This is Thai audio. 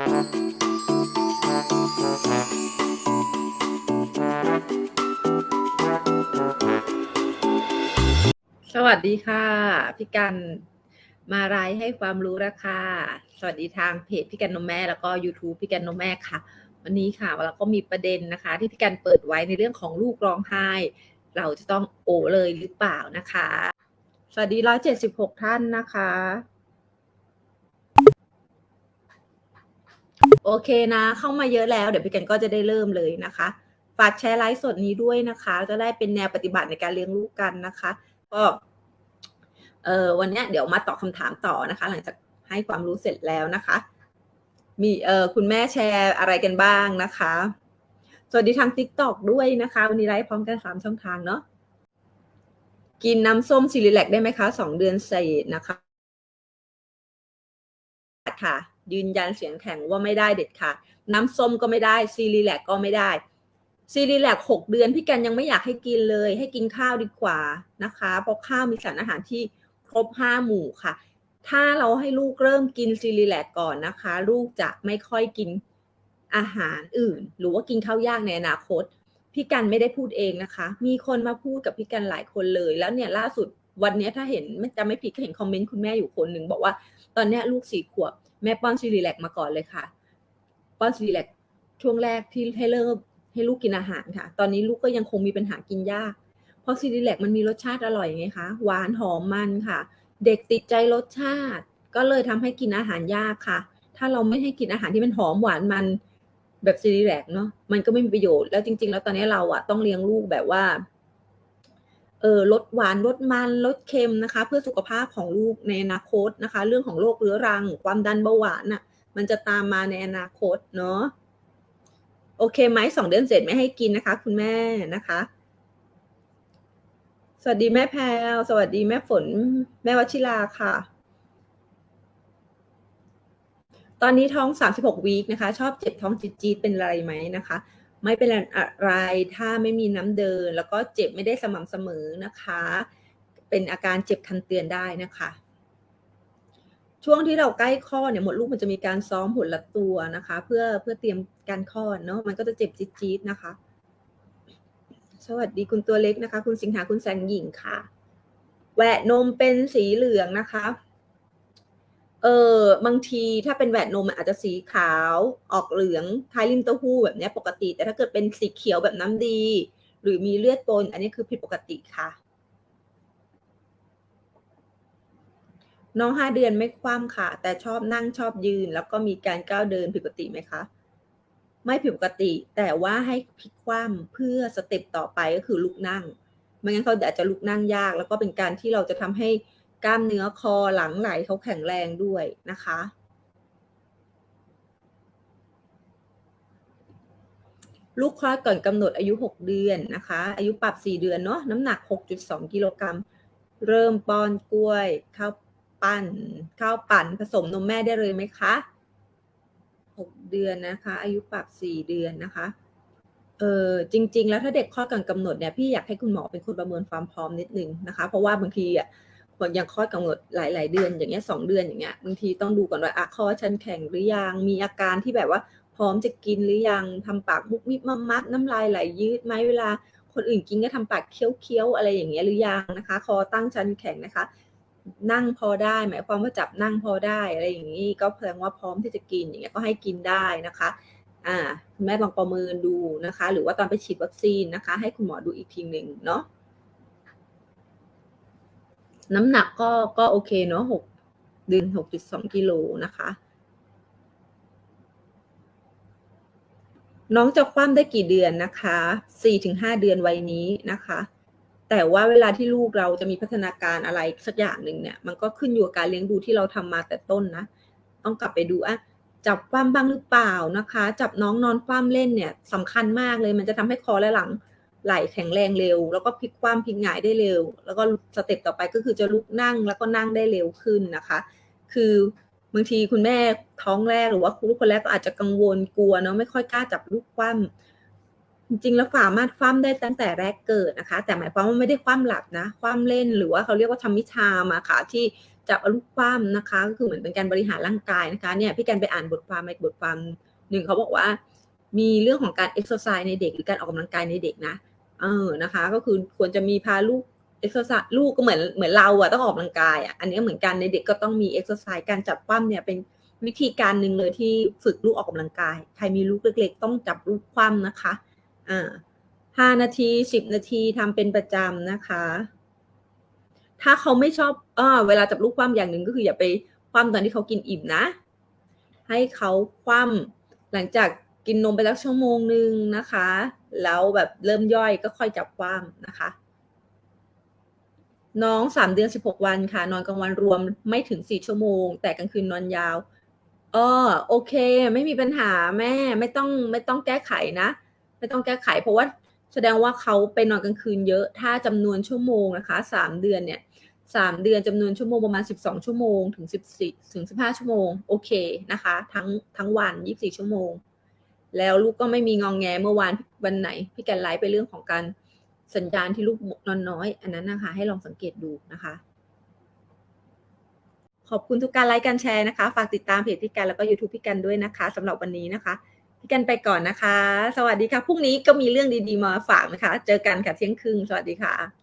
สวัสดีค่ะพี่กันมาไลฟ์ให้ความรู้ราคาสวัสดีทางเพจพี่กันนมแม่แล้วก็ YouTube พี่กันนมแม่ค่ะ วันนี้ค่ะเราก็มีประเด็นนะคะ ที่พี่กันเปิดไว้ในเรื่องของลูกร้องไห้ เราจะต้องโอเลยหรือเปล่านะคะ สวัสดีร้อยเจ็ดสิบหกท่านนะคะ โอเคนะ เข้ามาเยอะแล้ว เดี๋ยวพี่กันก็จะได้เริ่มเลยนะคะ ฝากแชร์ไลฟ์สดนี้ด้วยนะคะ จะได้เป็นแนวปฏิบัติในการเลี้ยงลูกกันนะคะ ก็เออวันนี้เดี๋ยวมาตอบคำถามต่อนะคะ หลังจากให้ความรู้เสร็จแล้วนะคะ มีเออคุณแม่แชร์อะไรกันบ้างนะคะ สวัสดีทาง t ิ k t o k ด้วยนะคะ วันนี้ไลฟ์พร้อมกันสามช่องทางเนาะกินน้ำส้มซิลิแลกได้ไหมคะสองเดือนเศษนะคะค่ะ ยืนยันเสียงแข็งว่าไม่ได้เด็ดค่ะน้ำส้มก็ไม่ได้ซีรีแลกก็ไม่ได้ซีรีแลกหกเดือนพี่กันยังไม่อยากให้กินเลย ให้กินข้าวดีกว่านะคะ เพราะข้าวมีสารอาหารที่ครบห้าหมู่ค่ะ ถ้าเราให้ลูกเริ่มกินซีรีแลกก่อนนะคะ ลูกจะไม่ค่อยกินอาหารอื่น หรือว่ากินข้าวยากในอนาคตพี่กันไม่ได้พูดเองนะคะ มีคนมาพูดกับพี่กันหลายคนเลย แล้วเนี่ยล่าสุดวันนี้ถ้าเห็นจะไม่ผิดก็เห็นคอมเมนต์คุณแม่อยู่คนหนึ่งบอกว่า ตอนนี้ลูกสี่ขวบ แม่ป้อนซีรีแลกมาก่อนเลยค่ะ ป้อนซีรีแลกช่วงแรกที่ให้เริ่มให้ลูกกินอาหารค่ะ ตอนนี้ลูกก็ยังคงมีปัญหากินยาก เพราะซีรีแลกมันมีรสชาติอร่อยไงคะ หวานหอมมันค่ะ เด็กติดใจรสชาติ ก็เลยทำให้กินอาหารยากค่ะ ถ้าเราไม่ให้กินอาหารที่มันหอมหวานมันแบบซีรีแลกเนาะ มันก็ไม่มีประโยชน์ แล้วจริง ๆ แล้วตอนนี้เราอะต้องเลี้ยงลูกแบบว่า เออลดหวานลดมันลดเค็มนะคะ เพื่อสุขภาพของลูกในอนาคตนะคะ เรื่องของโรคเรื้อรัง ความดันเบาหวานน่ะ มันจะตามมาในอนาคตเนาะโอเคไหมสองเดือนเสร็จไม่ให้กินนะคะ คุณแม่นะคะ สวัสดีแม่แพลวสวัสดีแม่ฝน แม่วชิราค่ะ ตอนนี้ท้อง 36วีคนะคะ ชอบเจ็บท้องจี๊ดเป็นอะไรไหมนะคะ ไม่เป็นอะไรถ้าไม่มีน้ำเดิน แล้วก็เจ็บไม่ได้สม่ำเสมอนะคะ เป็นอาการเจ็บคันเตือนได้นะคะ ช่วงที่เราใกล้คลอดเนี่ยหมดลูกมันจะมีการซ้อมผลละตัวนะคะ เพื่อเพื่อเตรียมการคลอดเนาะมันก็จะเจ็บจี๊ดๆนะคะ สวัสดีคุณตัวเล็กนะคะ คุณสิงหาคุณแสงหญิงค่ะ แหวะนมเป็นสีเหลืองนะคะ เออบางทีถ้าเป็นแหวนนมมันอาจจะสีขาวออกเหลืองคล้ายริมเต้าหู้แบบนี้ปกติ แต่ถ้าเกิดเป็นสีเขียวแบบน้ำดี หรือมีเลือดปน อันนี้คือผิดปกติค่ะ น้องห้าเดือนไม่คว่ำค่ะ แต่ชอบนั่งชอบยืน แล้วก็มีการก้าวเดินผิดปกติไหมคะ ไม่ผิดปกติ แต่ว่าให้พลิกคว่ำเพื่อสเต็ปต่อไปก็คือลุกนั่งไม่งั้นเขาอาจจะลุกนั่งยาก แล้วก็เป็นการที่เราจะทำให้ กล้ามเนื้อคอหลังไหล่เขาแข็งแรงด้วยนะคะ ลูกคลอดก่อนกำหนดอายุ 6 เดือนนะคะ อายุปรับ 4 เดือนเนาะน้ำหนัก 6.2 กิโลกรัมเริ่มป้อนกล้วยข้าวปั้นข้าวปั่นผสมนมแม่ได้เลยไหมคะ 6 เดือนนะคะ อายุปรับ 4 เดือนนะคะเออจริง ๆ แล้วถ้าเด็กคลอดก่อนกำหนดเนี่ยพี่อยากให้คุณหมอเป็นคนประเมินความพร้อมนิดนึงนะคะ เพราะว่าบางทีอะ อยังคลอดกำหนดหลาย ๆ เดือนอย่างเงี้ยสองเดือนอย่างเงี้ยบางทีต้องดูก่อนว่าอะคลอดชันแข็งหรือยังมีอาการที่แบบว่าพร้อมจะกินหรือยังทำปากมุกมิบมัมมัดน้ำลายไหลยืดไหมเวลาคนอื่นกินก็ทำปากเคี้ยวๆอะไรอย่างเงี้ยหรือยังนะคะ คอตั้งชันแข็งนะคะ นั่งพอได้หมายความว่าจับนั่งพอได้อะไรอย่างนี้ก็แสดงว่าพร้อมที่จะกินอย่างเงี้ยก็ให้กินได้นะคะอ่าแม่ลองประเมินดูนะคะ หรือว่าตอนไปฉีดวัคซีนนะคะ ให้คุณหมอดูอีกทีหนึ่งเนาะ น้ำหนักก็ก็โอเคเนาะหกเดือนหกจุดสองกิโลนะคะ น้องจะคว่ำได้กี่เดือนนะคะสี่ถึงห้าเดือนวัยนี้นะคะ แต่ว่าเวลาที่ลูกเราจะมีพัฒนาการอะไรสักอย่างหนึ่งเนี่ย มันก็ขึ้นอยู่กับการเลี้ยงดูที่เราทำมาแต่ต้นนะ ต้องกลับไปดูอะจับคว่ำบ้างหรือเปล่านะคะ จับน้องนอนคว่ำเล่นเนี่ยสำคัญมากเลย มันจะทำให้คอและหลัง ไหลแข็งแรงเร็ว แล้วก็พลิกคว่ำพลิกหงายได้เร็ว แล้วก็สเต็ปต่อไปก็คือจะลุกนั่งแล้วก็นั่งได้เร็วขึ้นนะคะ คือบางทีคุณแม่ท้องแรกหรือว่าลูกคนแรกก็อาจจะกังวลกลัวเนาะไม่ค่อยกล้าจับลูกคว่ำจริงๆแล้วสามารถคว่ำได้ตั้งแต่แรกเกิดนะคะ แต่หมายความว่าไม่ได้คว่ำหลับนะคว่ำเล่นหรือว่าเขาเรียกว่าทำมิชามาค่ะ ที่จับลูกปั้มนะคะ ก็คือเหมือนเป็นการบริหารร่างกายนะคะเนี่ยพี่แกนไปอ่านบทความในบทความหนึ่งเขาบอกว่า มีเรื่องของการเอ็กซ์ไซส์ในเด็กหรือการออกกำลังกายในเด็กนะ เออนะคะ ก็คือควรจะมีพาลูกเอ็กซ์ไซส์ลูกก็เหมือนเหมือนเราอะต้องออกกำลังกายอะอันนี้เหมือนกันในเด็กก็ต้องมีเอ็กซ์ไซส์การจับปั้มเนี่ยเป็นวิธีการหนึ่งเลยที่ฝึกลูกออกกำลังกาย ใครมีลูกเล็กๆ ต้องจับลูกคว่ำนะคะ อ่าห้านาทีสิบนาทีทำเป็นประจำนะคะ ถ้าเขาไม่ชอบเออเวลาจับลูกคว่ำอย่างหนึ่งก็คืออย่าไปคว่ำตอนที่เขากินอิ่มนะ ให้เขาคว่ำหลังจากกินนมไปแล้วชั่วโมงหนึ่งนะคะ แล้วแบบเริ่มย่อยก็ค่อยจับคว่ำนะคะ น้องสามเดือนสิบหกวันค่ะ นอนกลางวันรวมไม่ถึงสี่ชั่วโมง แต่กลางคืนนอนยาวเออโอเค ไม่มีปัญหาแม่ไม่ต้องไม่ต้องแก้ไขนะ ไม่ต้องแก้ไข เพราะว่าแสดงว่าเขาไปนอนกลางคืนเยอะถ้าจำนวนชั่วโมงนะคะสามเดือนเนี่ยสามเดือนจำนวนชั่วโมงประมาณสิบสองชั่วโมง ถึงสิบสี่ถึงสิบห้าชั่วโมง โอเคนะคะ ทั้งทั้งวันยี่สิบสี่ชั่วโมง แล้วลูกก็ไม่มีงองแงเมื่อวานวันไหน พี่แกนไลฟ์ไปเรื่องของการสัญญาณที่ลูกนอนน้อย อันนั้นนะคะ ให้ลองสังเกตดูนะคะ ขอบคุณทุกการไลค์การแชร์นะคะ ฝากติดตามเพจพี่กันแล้วก็ YouTube พี่กันด้วยนะคะสำหรับวันนี้นะคะพี่กันไปก่อนนะคะ สวัสดีค่ะพรุ่งนี้ก็มีเรื่องดีๆมาฝากนะคะ เจอกันค่ะเที่ยงครึ่งสวัสดีค่ะ